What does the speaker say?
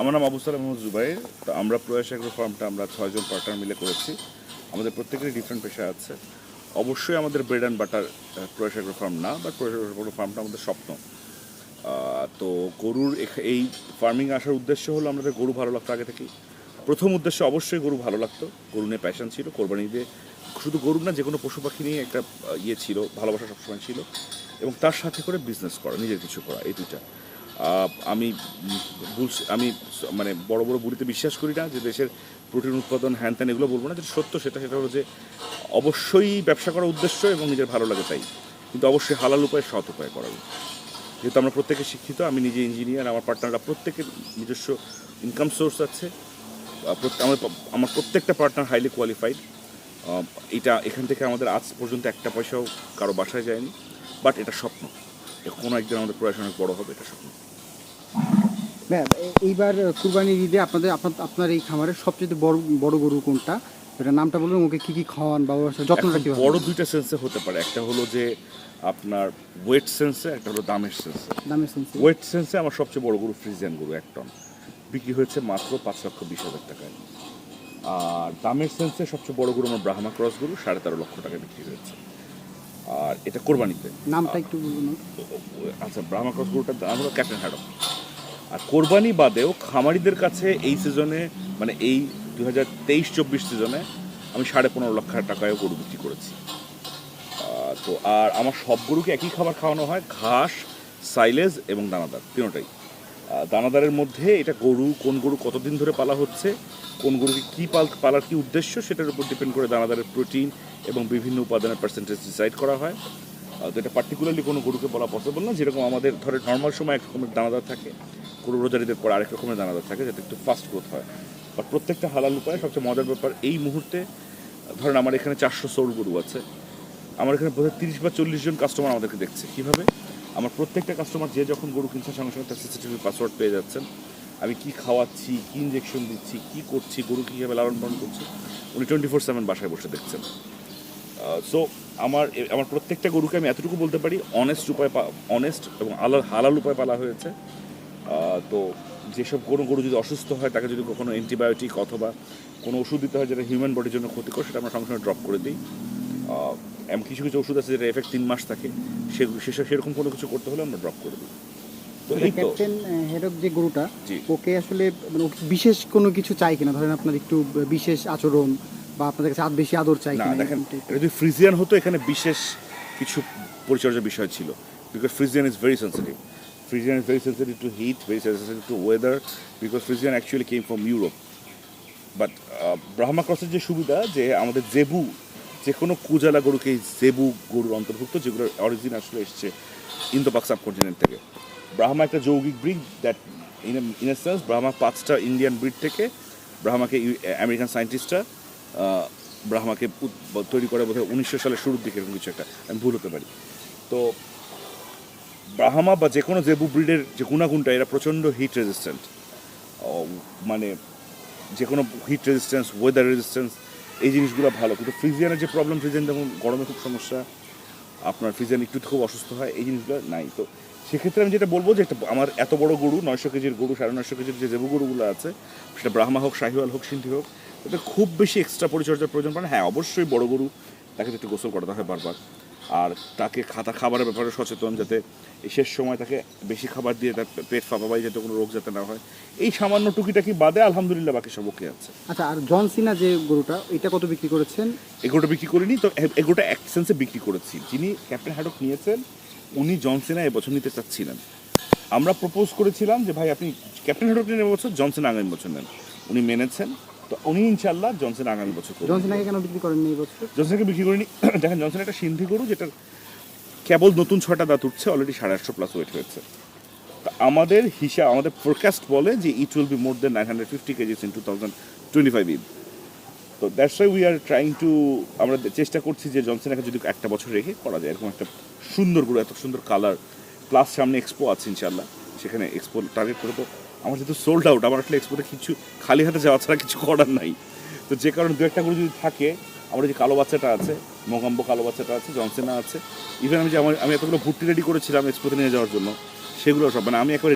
আমার নাম আবু সালাম মোহাম্মদ জুবাইর। তো আমরা প্রয়াস এগ্রো ফার্মটা আমরা ছয়জন পার্টনার মিলে করেছি। আমাদের প্রত্যেকেরই ডিফারেন্ট পেশা আছে। অবশ্যই আমাদের bread and butter Prayas agro farm না বাট প্রয়াস এগ্রো ফার্মটা আমাদের স্বপ্ন। তো গরুর এই ফার্মিং আসার উদ্দেশ্য হলো আমাদের গরু ভালো লাগতো আগে থেকেই। প্রথম উদ্দেশ্য অবশ্যই গরু ভালো লাগতো। গরু নিয়ে প্যাশন ছিল, কোরবানি দিয়ে শুধু গরু না যে কোনো পশু পাখি নিয়ে একটা ইয়ে ছিল, ভালোবাসা সবসময় ছিল। এবং তার সাথে করে বিজনেস করা, নিজের কিছু করা, এই দুইটা। আমি বুঝ- আমি মানে বড় বড় বুড়িতে বিশ্বাস করি না যে দেশের প্রোটিন উৎপাদন, হ্যান ত্যান এগুলো বলব না। যেটা সত্য সেটা সেটা হলো যে অবশ্যই ব্যবসা করার উদ্দেশ্য এবং নিজের ভালো লাগে তাই। কিন্তু অবশ্যই হালাল উপায়ে সৎ উপায়ে করা যেহেতু আমরা প্রত্যেকে শিক্ষিত, আমি নিজে ইঞ্জিনিয়ার আমার পার্টনাররা প্রত্যেকের নিজস্ব ইনকাম সোর্স আছে। আমার আমার প্রত্যেকটা পার্টনার হাইলি কোয়ালিফাইড এটা এখান থেকে আমাদের আজ পর্যন্ত একটা পয়সাও কারও বাসায় যায়নি। বাট এটা স্বপ্ন। কোনো একদিন আমাদের প্রয়াস অনেক বড় হবে, এটা স্বপ্ন। এইবার কুরবানির ঈদে আপনাদের আপনার এই খামারের সবচেয়ে বড় বড় গরু কোনটা? এটা নামটা বলবেন ওকে কি কি খাওয়ান বা এখন কি বড় দুইটা সেন্সে হতে পারে। একটা হলো যে আপনার ওয়েট সেন্সে একটা হলো দামের সেন্সে দামের সেন্স ওয়েট সেন্সে আমার সবচেয়ে বড় গরু ফ্রিজিয়ান গরু এক টন বিক্রি হয়েছে মাত্র পাঁচ লক্ষ বিশ হাজার টাকায়। আর দামের সেন্সে সবচেয়ে বড় গরু আমার ব্রাহ্মা ক্রস গরু সাড়ে তেরো লক্ষ টাকা বিক্রি হয়েছে। আর এটা কোরবানিতে। নামটা একটু বলুন আচ্ছা ব্রাহ্মা ক্রস গরুটার দাম হলো ক্যাপ্টেন হ্যাডক আর কোরবানি বাদেও খামারিদের কাছে এই সিজনে মানে এই দু হাজার তেইশ চব্বিশ সিজনে আমি সাড়ে পনেরো লক্ষ টাকায় গরু বিক্রি করেছি। তো আর আমার সব গরুকে একই খাবার খাওয়ানো হয়, ঘাস, সাইলেজ এবং দানাদার, তিনোটাই। দানাদারের মধ্যে এটা গরু, কোন গরু কতদিন ধরে পালা হচ্ছে, কোন গরুকে কী পাল পালার কী উদ্দেশ্য, সেটার উপর ডিপেন্ড করে দানাদারের প্রোটিন এবং বিভিন্ন উপাদানের পার্সেন্টেজ ডিসাইড করা হয়। এটা পার্টিকুলারলি কোনো গরুকে বলা পসিবল না, যেরকম আমাদের ধরে নর্মাল সময় এক রকমের দানাদার থাকে গরু রোজারিদের পর আরেক রকমের দানাদার থাকে, যাতে একটু ফাস্ট গ্রোথ হয়। বাট প্রত্যেকটা হালাল উপায় সবচেয়ে মজার ব্যাপার, এই মুহূর্তে, ধরেন আমার এখানে চারশো সোল গরু আছে, আমার এখানে বোধহয় তিরিশ বা চল্লিশ জন কাস্টমার আমাদেরকে দেখছে। কীভাবে? আমার প্রত্যেকটা কাস্টমার যে যখন গরু কিনছে, সঙ্গে সঙ্গে তার সিসিটিভি পাসওয়ার্ড পেয়ে যাচ্ছেন। আমি কি খাওয়াচ্ছি, কি ইঞ্জেকশন দিচ্ছি, কি করছি, গরু কীভাবে লালন পালন করছি, উনি টোয়েন্টি ফোর সেভেন বাসায় বসে দেখছেন। সো আমার আমার প্রত্যেকটা গরুকে আমি এতটুকু বলতে পারি অনেস্ট উপায় অনেস্ট এবং আলাল হালাল উপায় পালা হয়েছে। তো যেসব কোনো গরু যদি অসুস্থ হয় তাকে যদি কখনো অ্যান্টিবায়োটিক অথবা কোনো ওষুধ দিতে হয় যেটা হিউম্যান বডির জন্য ক্ষতিকর সেটা আমরা সঙ্গে সঙ্গে ড্রপ করে দিই। এমন কিছু কিছু ওষুধ আছে যেটা এফেক্ট তিন মাস থাকে সেসব সেরকম কোনো কিছু করতে হলে আমরা ড্রপ করে দিই। ক্যাপ্টেন হেডক যে গরুটা ওকে আসলে মানে বিশেষ কোনো কিছু চাই কিনা? ধরেন আপনার একটু বিশেষ আচরণ বা আপনাদের কাছে বেশি আদর চাই না দেখেন এটা যদি ফ্রিজিয়ান হতো এখানে বিশেষ কিছু পরিচর্যার বিষয় ছিল। Because Friesian is very sensitive Friesian is very sensitive to heat very sensitive to weather because Friesian actually came from Europe but Brahma ক্রসের যে সুবিধা যে আমাদের জেবু যে কোনো কুজালা গরুকে এই জেবু গরুর অন্তর্ভুক্ত যেগুলোর অরিজিন আসলে এসছে ইন্দো পাক সাবকন্টিনেন্ট থেকে। ব্রাহ্মা একটা যৌগিক breed that in in a sense Brahma পাঁচটা ইন্ডিয়ান ব্রিড থেকে ব্রাহ্মাকে আমেরিকান সায়েন্টিস্টরা ব্রাহ্মাকে তৈরি করে বোধহয় উনিশশো সালের শুরুর দিকে এরকম কিছু একটা আমি ভুল হতে পারি। তো ব্রাহ্মা বা যে কোনো জেবু ব্রিডের যে গুণাগুণটা, এরা প্রচণ্ড হিট রেজিস্ট্যান্ট মানে যে কোনো হিট রেজিস্ট্যান্স ওয়েদার রেজিস্ট্যান্স এই জিনিসগুলো ভালো। কিন্তু ফ্রিজিয়ানের যে প্রবলেম ফ্রিজিয়ান যেমন গরমে খুব সমস্যা, আপনার ফ্রিজিয়ান একটু খুব অসুস্থ হয়, এই জিনিসগুলো নাই। তো সেক্ষেত্রে আমি যেটা বলব যে, আমার এত বড় গরু, নয়শো কেজির গরু, সাড়ে নয়শো কেজির যে জেবু গরুগুলো আছে, সেটা ব্রাহ্মা হোক, শাহিওয়াল হোক, সিন্ধি হোক এটা খুব বেশি এক্সট্রা পরিচর্যার প্রয়োজন পড়ে হ্যাঁ অবশ্যই বড় গরু তাকে একটু গোসল করাতে হয় বারবার। আর তাকে খাতা খাবারের ব্যাপারে সচেতন যাতে শেষ সময় তাকে বেশি খাবার দিয়ে তার পেট ফাঁপাবাই যাতে কোনো রোগ যাতে না হয়। এই সামান্য টুকিটাকি বাদে আলহামদুলিল্লাহ বাকি সব ওকে আছে। আচ্ছা আর জন সিনা যে গরুটা এটা কত বিক্রি করেছেন? এগুলোটা বিক্রি করিনি তো এ- এগুলোটা এক সেন্সে বিক্রি করেছি। যিনি ক্যাপ্টেন হ্যাডক নিয়েছেন উনি জনসেনা এবছর নিতে চাচ্ছিলেন। আমরা প্রপোজ করেছিলাম যে ভাই আপনি ক্যাপ্টেন হ্যাডক নেন এবছর জনসেন আগামী বছর নেন। উনি মেনেছেন। তো উনি ইনশাল্লাহ জনসেন আগামী বছর করবেন। জন সিনাকে কেন বিক্রি করেন এই বছর? জনসনকে বিক্রি করিনি। দেখেন জনসন একটা সিন্ধি গরু যেটা কেবল নতুন ছয়টা দাঁত উঠছে অলরেডি সাড়ে আটশো প্লাস ওয়েট হয়েছে। তা আমাদের হিসাব আমাদের ফোরকাস্ট বলে যে it will be more then nine hundred fifty kgs in two thousand twenty five Eid তো that's why we are trying to আমরা চেষ্টা করছি যে জনসেনাকে যদি একটা বছর রেখে করা যায় এরকম একটা সুন্দর গরু এত সুন্দর কালার প্লাস সামনে এক্সপো আছে ইনশাল্লাহ সেখানে এক্সপো টার্গেট করে তো আমার যেহেতু সোল্ড আউট আমার আসলে এক্সপোতে কিছু খালি হাতে যাওয়া ছাড়া কিছু করার নাই। তো যে কারণে দু একটা করে যদি থাকে, আমার যে কালো বাচ্চাটা আছে, মোগাম্বো কালো বাচ্চাটা আছে, জনসেনা আছে ইভেন আমি যে আমার আমি এতগুলো ভুট্টি রেডি করেছিলাম এক্সপোতে নিয়ে যাওয়ার জন্য, সেগুলো সব মানে আমি একবার